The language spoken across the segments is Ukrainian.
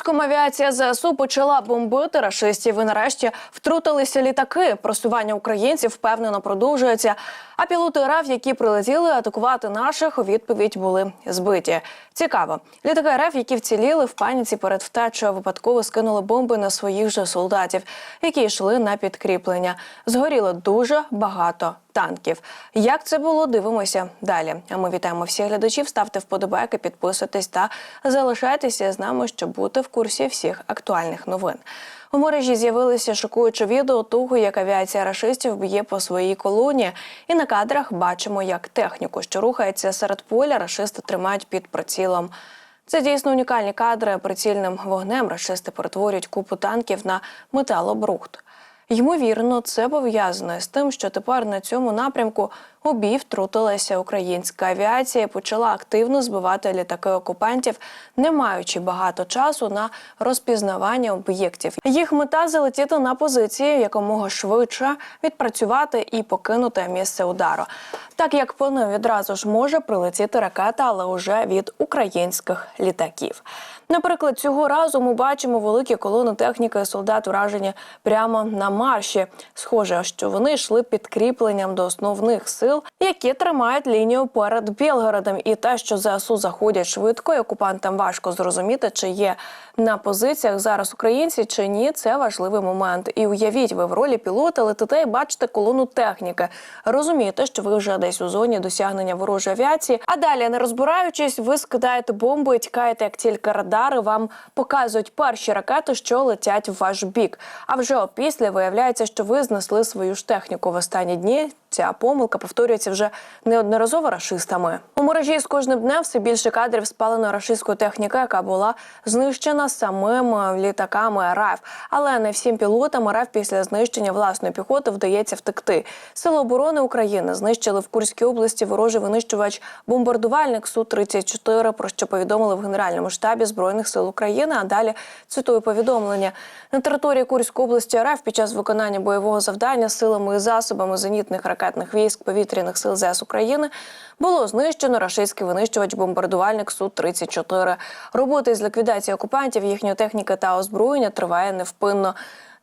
Курському авіація ЗСУ почала бомбити рашистів. І нарешті втрутилися літаки. Просування українців впевнено продовжується. А пілоти РФ, які прилетіли атакувати наших, у відповідь були збиті. Цікаво, літаки РФ, які вціліли в паніці перед втечею, випадково скинули бомби на своїх же солдатів, які йшли на підкріплення. Згоріло дуже багато танків. Як це було, дивимося далі. А ми вітаємо всіх глядачів. Ставте вподобайки, підписуйтесь та залишайтеся з нами, щоб бути в курсі всіх актуальних новин. У мережі з'явилися шокуючі відео того, як авіація рашистів б'є по своїй колоні. І на кадрах бачимо, як техніку, що рухається серед поля, рашисти тримають під прицілом. Це дійсно унікальні кадри. Прицільним вогнем рашисти перетворюють купу танків на металобрухт. Ймовірно, це пов'язано з тим, що тепер на цьому напрямку у бій втрутилася українська авіація, і почала активно збивати літаки окупантів, не маючи багато часу на розпізнавання об'єктів. Їх мета залетіти на позиції якомога швидше, відпрацювати і покинути місце удару. Так як по ним відразу ж може прилетіти ракета, але уже від українських літаків. Наприклад, цього разу ми бачимо великі колони техніки солдат уражені прямо на марші. Схоже, що вони йшли підкріпленням до основних сил, які тримають лінію перед Білгородом. І те, що ЗСУ заходять швидко, і окупантам важко зрозуміти, чи є на позиціях зараз українці чи ні. Це важливий момент. І уявіть, ви в ролі пілота летите і бачите колону техніки. Розумієте, що ви вже десь у зоні досягнення ворожої авіації. А далі, не розбираючись, ви скидаєте бомбу і тікаєте, як тільки радари вам показують перші ракети, що летять в ваш бік. А вже опісля виявляється, що ви знесли свою ж техніку в останні дні. Ця помилка повторюється вже неодноразово рашистами. У мережі з кожним днем все більше кадрів спаленої рашистської техніки, яка була знищена самими літаками РФ. Але не всім пілотам РФ після знищення власної піхоти вдається втекти. Сили оборони України знищили в Курській області ворожий винищувач бомбардувальник су 34 про що повідомили в генеральному штабі збройних сил України. А далі цитую повідомлення на території Курської області РФ під час виконання бойового завдання силами і засобами зенітних ракетних військ повітряних сил ЗС України було знищено рашистський винищувач бомбардувальник су 34 Роботи з ліквідації окупантів, їхньої техніки та озброєння триває невпинно.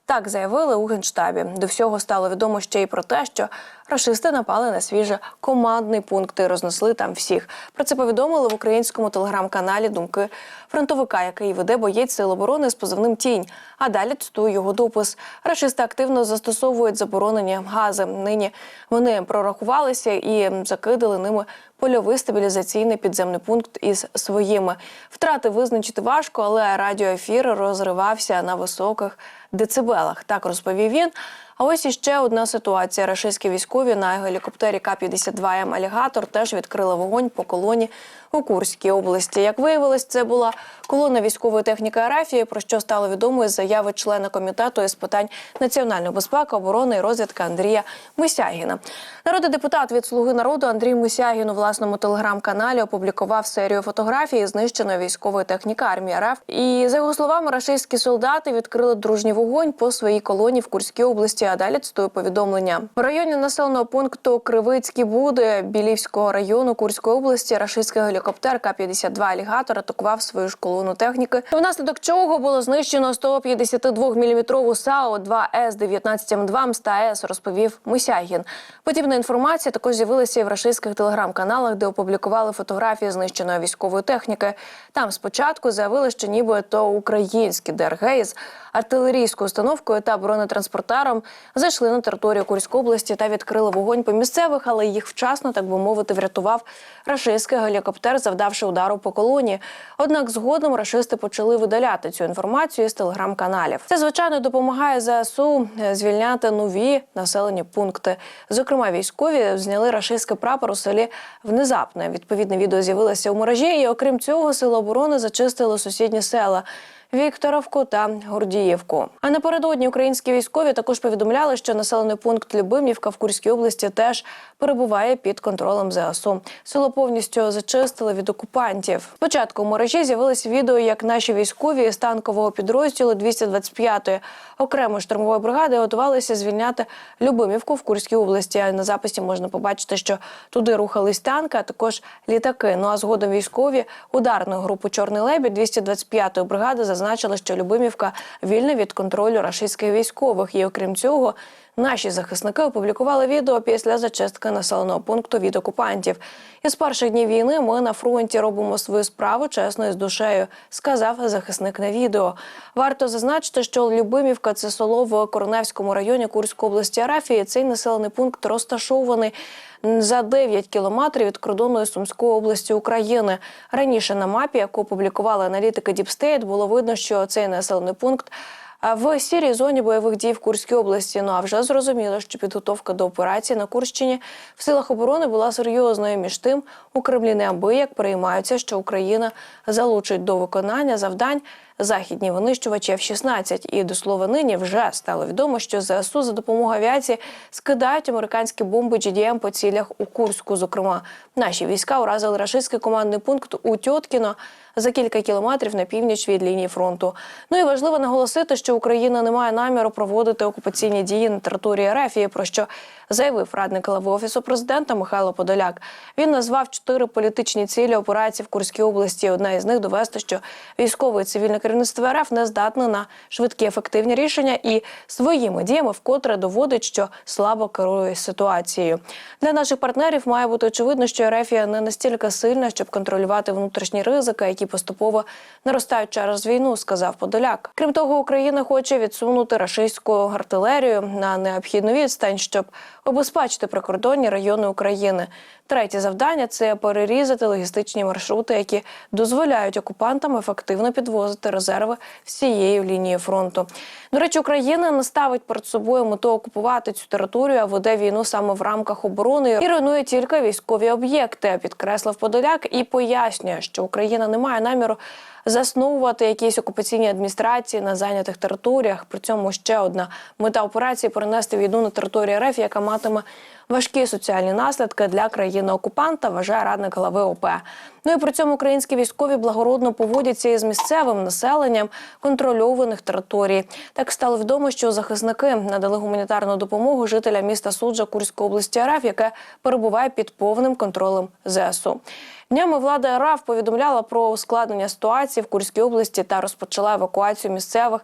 Так заявили у генштабі. До всього стало відомо ще й про те, що рашисти напали на свіже командний пункт і рознесли там всіх. Про це повідомили в українському телеграм-каналі Думки фронтовика, який веде боєць сил оборони з позивним тінь. А далі цитую його допис. Рашисти активно застосовують заборонені гази. Нині вони прорахувалися і закидали ними польовий стабілізаційний підземний пункт із своїми. Втрати визначити важко, але радіоефір розривався на високих децибелах. Так розповів він. А ось іще одна ситуація. Рашистські військові на гелікоптері К-52М «Алігатор» теж відкрили вогонь по колоні у Курській області. Як виявилось, це була колона військової техніки Арафії, про що стало відомо із заяви члена комітету із питань національної безпеки, оборони і розвідки Андрія Мисягіна. Народний депутат від Слуги народу Андрій Мисягін у власному телеграм-каналі опублікував серію фотографій знищеної військової техніки армії РФ. І за його словами, рашистські солдати відкрили дружній вогонь по своїй колонії в Курській області. А далі цитую повідомлення в районі населеного пункту Кривицькі Буди Білівського району Курської області. Рашистський гелікоптер К-52 алігатор атакував свою ж техніки. Внаслідок чого було знищено 152 мм САУ 2 С 19 М2 МСТА С, розповів Мусягін. Подібна інформація також з'явилася і в рашистських телеграм-каналах, де опублікували фотографії знищеної військової техніки. Там спочатку заявили, що ніби то українські ДРГ із артилерійською установкою та бронетранспортером зайшли на територію Курської області та відкрили вогонь по місцевих, але їх вчасно, так би мовити, врятував рашистський гелікоптер, завдавши удару по колоні. Однак згодом рашисти почали видаляти цю інформацію з телеграм-каналів. Це звичайно допомагає ЗСУ звільняти нові населені пункти. Зокрема, військові зняли рашистський прапор у селі внезапне. Відповідне відео з'явилося у мережі, і окрім цього, сили оборони зачистили сусідні села. Вікторовку та Гордіївку. А напередодні українські військові також повідомляли, що населений пункт Любимівка в Курській області теж перебуває під контролем ЗСУ. Село повністю зачистили від окупантів. Спочатку у мережі з'явилось відео, як наші військові з танкового підрозділу 225-ї окремої штурмової бригади готувалися звільняти Любимівку в Курській області. На записі можна побачити, що туди рухались танки, а також літаки. Ну а згодом військові ударної групи Чорний лебідь 225-ї бригади зазначили, що Любимівка вільна від контролю рашистських військових. І окрім цього, наші захисники опублікували відео після зачистки населеного пункту від окупантів. Із перших днів війни ми на фронті робимо свою справу чесно і з душею, сказав захисник на відео. Варто зазначити, що Любимівка це село в Короневському районі Курської області Арафії. Цей населений пункт розташований за 9 кілометрів від кордону Сумської області України. Раніше на мапі, яку опублікували аналітики Діпстейт, було видно, що цей населений пункт. В сірій зоні бойових дій в Курській області. Ну а вже зрозуміло, що підготовка до операції на Курщині в силах оборони була серйозною. Між тим у Кремлі неабияк переймаються, що Україна залучить до виконання завдань західні винищувачі F-16. І до слова нині вже стало відомо, що ЗСУ за допомогою авіації скидають американські бомби GDM по цілях у Курську. Зокрема, наші війська уразили рашистський командний пункт у Тьоткіно за кілька кілометрів на північ від лінії фронту. Ну і важливо наголосити, що Україна не має наміру проводити окупаційні дії на території Рефії, про що заявив радник глави офісу президента Михайло Подоляк. Він назвав чотири політичні цілі операції в Курській області. Одна із них довести, що військове цивільне керівництво РФ не здатне на швидкі ефективні рішення і своїми діями вкотре доводить, що слабо керує ситуацією. Для наших партнерів має бути очевидно, що Ерефія не настільки сильна, щоб контролювати внутрішні ризики, які поступово наростають через війну, сказав Подоляк. Крім того, Україна хоче відсунути рашистську артилерію на необхідну відстань, щоб обезпечити прикордонні райони України. Третє завдання це перерізати логістичні маршрути, які дозволяють окупантам ефективно підвозити резерви всією лінією фронту. До речі, Україна не ставить перед собою мету окупувати цю територію, а веде війну саме в рамках оборони і руйнує тільки військові об'єкти. Підкреслив Подоляк і пояснює, що Україна не має наміру засновувати якісь окупаційні адміністрації на зайнятих територіях. При цьому ще одна мета операції перенести війну на територію РФ, яка матиме важкі соціальні наслідки для країни-окупанта, вважає радник глави ОП. Ну і при цьому українські військові благородно поводяться із місцевим населенням контрольованих територій. Так стало відомо, що захисники надали гуманітарну допомогу жителям міста Суджа Курської області РФ, яке перебуває під повним контролем ЗСУ. Днями влада РАФ повідомляла про ускладнення ситуації в Курській області та розпочала евакуацію місцевих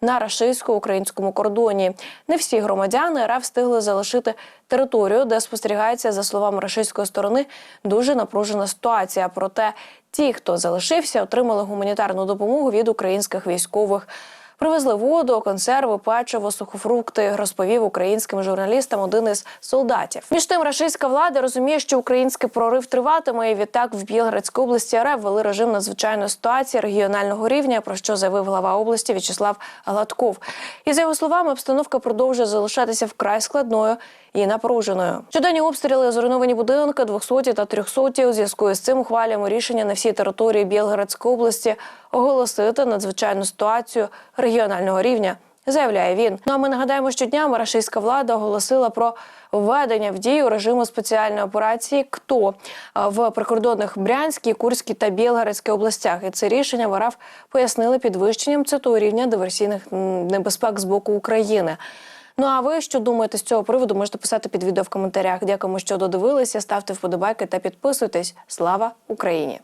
на рашистсько-українському кордоні. Не всі громадяни РФ встигли залишити територію, де спостерігається, за словами рашистської сторони, дуже напружена ситуація. Проте ті, хто залишився, отримали гуманітарну допомогу від українських військових. Привезли воду, консерви, печиво, сухофрукти, розповів українським журналістам один із солдатів. Між тим, рашистська влада розуміє, що український прорив триватиме. І відтак в Білградській області РФ ввели режим надзвичайної ситуації регіонального рівня, про що заявив глава області В'ячеслав Гладков. І за його словами, обстановка продовжує залишатися вкрай складною і напруженою. Щоденні обстріли, зруйновані будинки, 200 та 300 у зв'язку з цим ухвалюємо рішення на всій території Білгородської області оголосити надзвичайну ситуацію регіонального рівня. Заявляє він. Ну а ми нагадаємо, що днями рашистська влада оголосила про введення в дію режиму спеціальної операції КТО в прикордонних Брянській, Курській та Білгородській областях. І це рішення в пояснили підвищенням цитую рівня диверсійних небезпек з боку України. Ну а ви що думаєте з цього приводу? Можете писати під відео в коментарях. Дякуємо, що додивилися. Ставте вподобайки та підписуйтесь. Слава Україні!